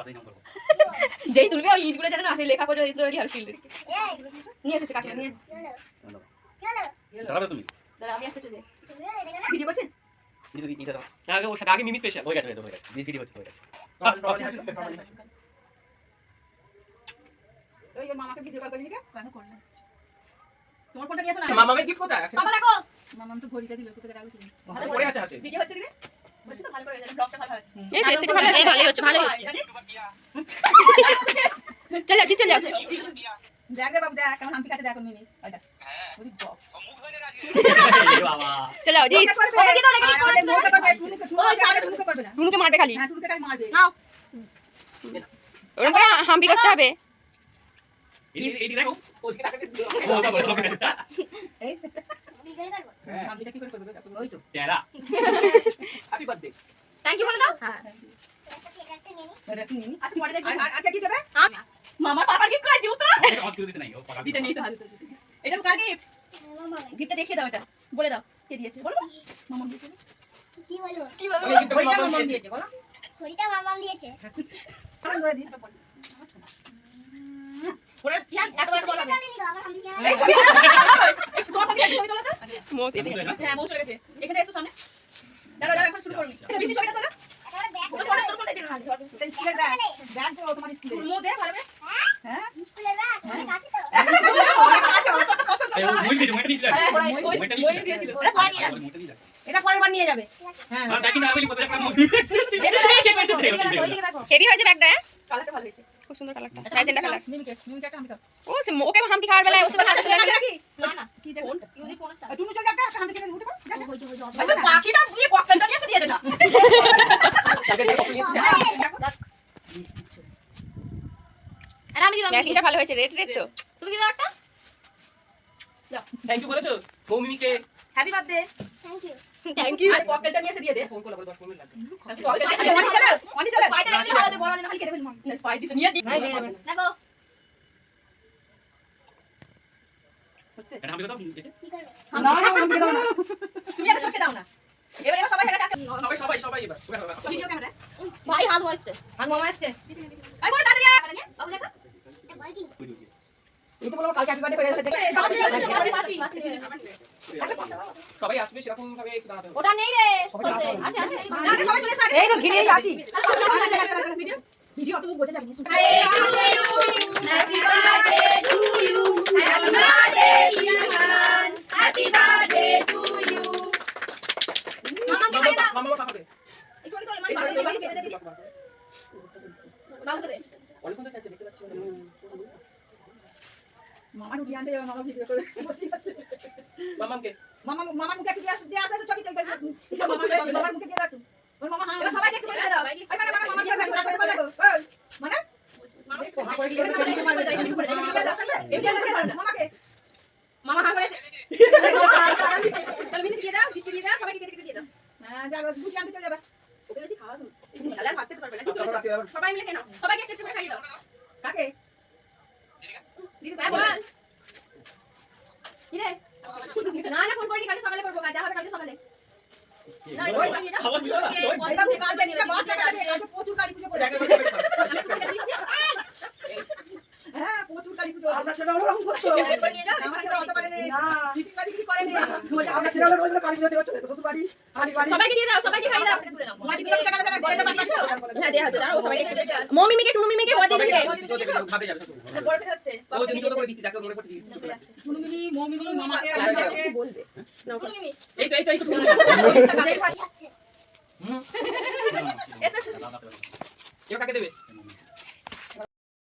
পাতাই নাম করব যেই তুলবে ওই ইটগুলো যেন সেই লেখা পড়ে তৈরি হবে শিল্ড নিয়ে এসেছে কাকিমা নিয়ে। চালাবে তুমি? দাঁড়া, আমি একটা চলে ভিডিও করছেন? দিদি দিদি নিচে আগে ও আগে মিমি স্পেশাল হয়ে গেছে হয়ে গেছে, ভিডিও হচ্ছে হয়ে গেছে। ওই মামাকে ভিডিও কল করে দিকে কেন? করলে? তোমার ফোনটা নিয়ে এসো না। মামামের গিফট কোথায় আছে বাবা দেখো। মামাম তো ঘড়িটা দিল কোথায় রাখো তুমি হাতে পড়ে আছে হাতে ভিডিও হচ্ছে দিদি হয় এই তো, থেকে ভালো এই ভালোই হচ্ছে ভালোই হচ্ছে। চল চল যাও দেখ রে দেখ কেমন কাটে দেখ চল জি টুনুকে মারবে খালি। ওরকম করে হাম্পি করতে হবে। এই এই দেখো ওদিকে তাকাচ্ছে ওটা বলে ওকে এই হাম্পিটা কি করে করবে দেখো ওই তো তেরা হ্যাপি বার্থডে থ্যাংক ইউ বলে দাও হ্যাঁ এটা কি নিনি মামার পাপার গিফট করেছি তো এটা কার গিফট গিফটটা দেখিয়ে দাও এটা বলে দাও কে দিয়েছে বলো মামা হ্যাঁ এখানে এসো সামনে এটা পরের বার নিয়ে যাবে হ্যাঁ দেখি দেখো, দেখো, দেখো। হেভি হয়েছে ব্যাগটা? কালারটা ভালো হয়েছে খুব সুন্দর কালারটা। ম্যাজেন্টা কালার মিমিকে মিমিকে একটা আমি দাও ও সে ওকে হাম্পি খাওয়ার বেলায় ওসব কালার চলে না না। কি দেখুন ইউজি ফোন আছে তুমি চলে একটা হাতে কেটে উঠে পড়ো। আচ্ছা দিয়ে ককটেলটা নিয়ে দিয়ে দে না। দেখো আর আমি দিলাম ম্যাচিংটা ভালো হয়েছে রেড রেড তো। তুমি কি দাও একটা? দাও। থ্যাংক ইউ বলেছ মৌমিমিকে happy birthday thank you thank you আর ককটেলটা নিয়ে এসে দিয়ে দে। ফোন করলে 10 মিনিট লাগবে। আচ্ছা Ani sir Ani sir spider একটু ভালো দে। বড় অনি খালি কেটে ফেলব না স্পাই দিতে নিয়ে দি দেখো। এটা আমি কথা? কি করবে না না আমি দাও তুমি একটা চোখে দাও না। সবাই সবাই সবাই এবার। Video camera? ভাই হাত হয়েছে আর মামা আসছে। আই বড় তাড়াতাড়ি আয় বাবু দেখো এটা বল কি? এই তো বলব কালকে হ্যাপি বার্থডে সবাই আসবে সেরকম ভাবে একটু দাঁড়াতে ওটা নেই রে। আছে আছে আরে সবাই চলে এসো এই তো ঘিরে আছি। ভিডিও? ভিডিও অত বোঝা যাবে হ্যাপি বার্থডে মামা ঢুকি আনতে যাবে মামা ভিডিও করে মামামকে মামা মামা মুখে দিয়ে আসে? দিয়ে আসে। ছবি তুলতে মামা মামার মুখে দিয়ে ওর মামা হ্যাঁ সবাই একটু করে দাও আই মানে মামা মামা দিয়ে করে করে লাগো মানে মামা করে দিয়ে মামা মামাকে মামা হ্যাঁ করেছে চল মিনিট দিয়ে দাও জিতু দিয়ে দাও সবাইকে কেটে কেটে দিয়ে দাও হ্যাঁ যাও ঢুকি আনতে চলে যাবে ওকে বেশি খাওয়া তুমি তাহলে আর ভাত খেতে পারবে না চলে তারপর যাও। রাতে আবার সবাই মিলে খেয়ে সবাইকে একটু করে খাইয়ে দাও কাকে না? না ফোন করিনি কালকে সকালে করব যা হবে কালকে সকালে না? ওই বানিয়ে দাও কালকে কালকে প্রচুর কালী পুজো করে খাবে হ্যাঁ প্রচুর কালী পুজো আমরা ছেলে ওরকম করছ আমার ছেলে অত পারে না চিটিং বাড়ি কি করে না আমরা ছেলে ওরকম কালী পুজো করছ শ্বশুর বাড়ি আলি বাড়ি সবাইকে দিয়ে দাও সবাইকে খাইয়ে দাও মাটি দিয়ে টাকা টাকা যেটা বানিয়েছো হ্যাঁ দিয়ে হাতে দাও সবাইকে মমি মিকে টুনু মিকে বলে দিন খাবে যাবে ও তুমি কত করে দিচ্ছি যাকে মনে করতে দিচ্ছি টুনুমিনি মমিনি মামাকে বলবে এই তো এই তো।